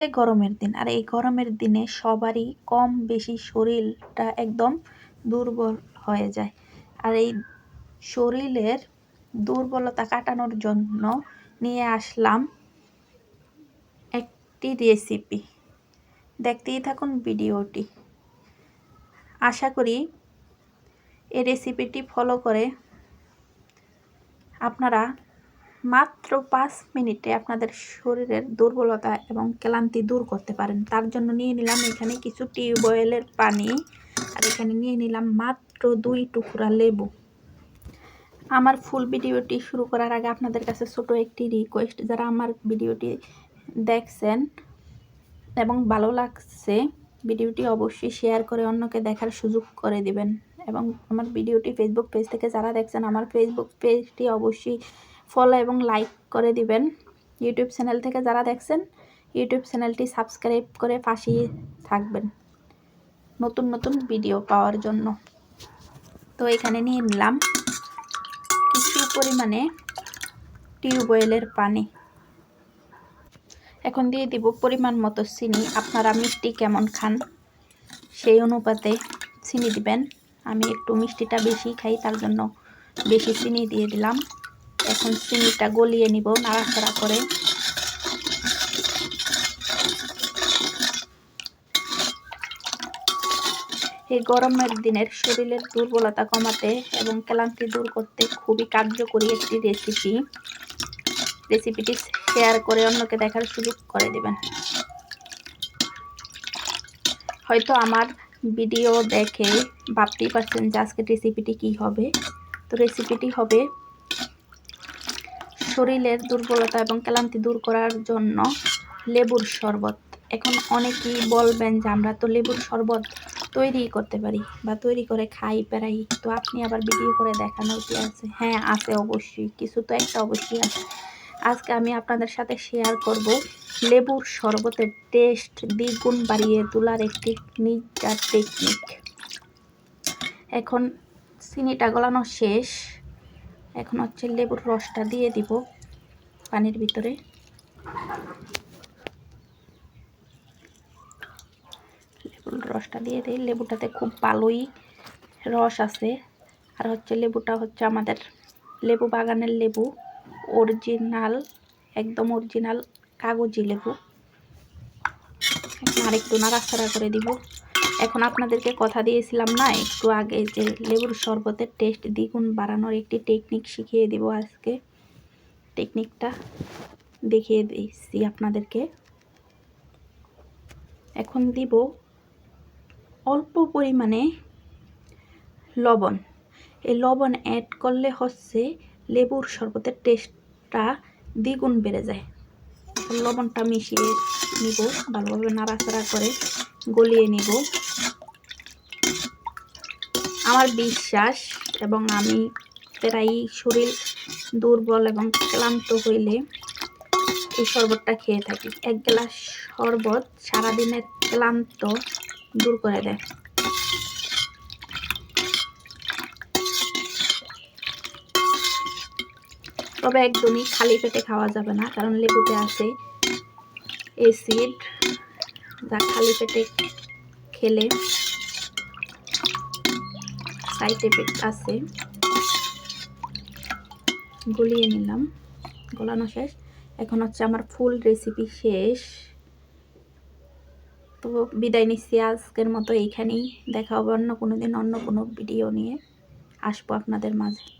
গরমের দিন। আর এই গরমের দিনে সবারই কম বেশি শরীরটা একদম দুর্বল হয়ে যায়। আর এই শরীরের দুর্বলতা কাটানোর জন্য নিয়ে আসলাম একটি রেসিপি দেখতেই থাকুন ভিডিওটি। আশা করি এই রেসিপিটি ফলো করে আপনারা মাত্র পাঁচ মিনিটে আপনাদের শরীরের দুর্বলতা এবং ক্লান্তি দূর করতে পারেন। তার জন্য নিয়ে নিলাম এখানে কিছু টিউবওয়েলের পানি আর এখানে নিয়ে নিলাম মাত্র দুই টুকরা লেবু। আমার ফুল ভিডিওটি শুরু করার আগে আপনাদের কাছে ছোট একটি রিকোয়েস্ট যারা আমার ভিডিওটি দেখছেন এবং ভালো লাগছে, ভিডিওটি অবশ্যই শেয়ার করে অন্যকে দেখার সুযোগ করে দিবেন। এবং আমার ভিডিওটি ফেসবুক পেজ থেকে যারা দেখছেন, আমার ফেসবুক পেজটি অবশ্যই ফলো এবং লাইক করে দিবেন। ইউটিউব চ্যানেল থেকে যারা দেখছেন ইউটিউব চ্যানেলটি সাবস্ক্রাইব করে পাশেই থাকবেন। নতুন নতুন ভিডিও পাওয়ার জন্য। তো এখানে নিয়ে নিলাম কিছু পরিমাণে টিউবওয়েলের পানি। এখন দিয়ে দিব পরিমাণ মতো চিনি। আপনারা মিষ্টি কেমন খান, সেই অনুপাতে চিনি দিবেন। আমি একটু মিষ্টিটা বেশি খাই, তার জন্য বেশি চিনি দিয়ে দিলাম। এখন চিনিটা গলিয়ে নিব, নাড়াচাড়া করে। এই গরমের দিনের শরীরের দুর্বলতা কমাতে এবং ক্লান্তি দূর করতে খুবই কার্যকরী একটি রেসিপি রেসিপিটি শেয়ার করে অন্যকে দেখার সুযোগ করে দেবেন। হয়তো আমার ভিডিও দেখে ভাবতেই পারছেন যে আজকের রেসিপিটি কী হবে। তো রেসিপিটি হবে শরীরের দুর্বলতা এবং ক্লান্তি দূর করার জন্য লেবুর শরবত। এখন অনেকেই বলবেন যে আমরা তো লেবুর শরবত তৈরি করতে পারি বা তৈরি করে খাই, পেরাই। তো আপনি আবার ভিডিও করে দেখানোর কি আছে? হ্যাঁ আছে অবশ্যই। কিছু তো একটা অবশ্যই আছে। আজকে আমি আপনাদের সাথে শেয়ার করব লেবুর শরবতের টেস্ট দ্বিগুণ বাড়িয়ে তোলার একটি নিজা টেকনিক এখন চিনিটা গলানো শেষ। এখন হচ্ছে লেবুর রসটা দিয়ে দিব পানির ভিতরে। লেবুর রসটা দিয়ে দিই। লেবুটাতে খুব ভালোই রস আছে। আর হচ্ছে লেবুটা হচ্ছে আমাদের লেবু বাগানের লেবু, অরিজিনাল, একদম অরিজিনাল কাগজি লেবু। আর একটু নাড়াচাড়া করে দিব। এখন আপনাদেরকে কথা দিয়েছিলাম না, একটু আগে যে লেবুর শরবতের টেস্ট দ্বিগুণ বাড়ানোর একটি টেকনিক শিখিয়ে দিব আজকে। টেকনিকটা দেখিয়ে দিচ্ছি আপনাদেরকে। এখন দিব অল্প পরিমাণে লবণ। এই লবণ অ্যাড করলে হচ্ছে লেবুর শরবতের টেস্টটা দ্বিগুণ বেড়ে যায়। লবণটা মিশিয়ে নিব, ভালোভাবে নাড়াচাড়া করে। গলিয়ে নিব। আমার বিশ্বাস এবং আমি প্রায় শরীর দুর্বল এবং ক্লান্ত হইলে এই শরবতটা খেয়ে থাকি। এক গ্লাস শরবত সারাদিনের ক্লান্ত দূর করে দেয়। তবে একদমই খালি পেটে খাওয়া যাবে না, কারণ লেবুতে আছে অ্যাসিড যা খালি পেটে খেলে সাইড এফেক্ট আছে। গলিয়ে নিলাম, গলানো শেষ। এখন হচ্ছে আমার ফুল রেসিপি শেষ। তো বিদায় নিচ্ছি আজকের মতো এইখানেই। দেখা হবে অন্য কোনো দিন, অন্য কোনো ভিডিও নিয়ে। আসব আপনাদের মাঝে।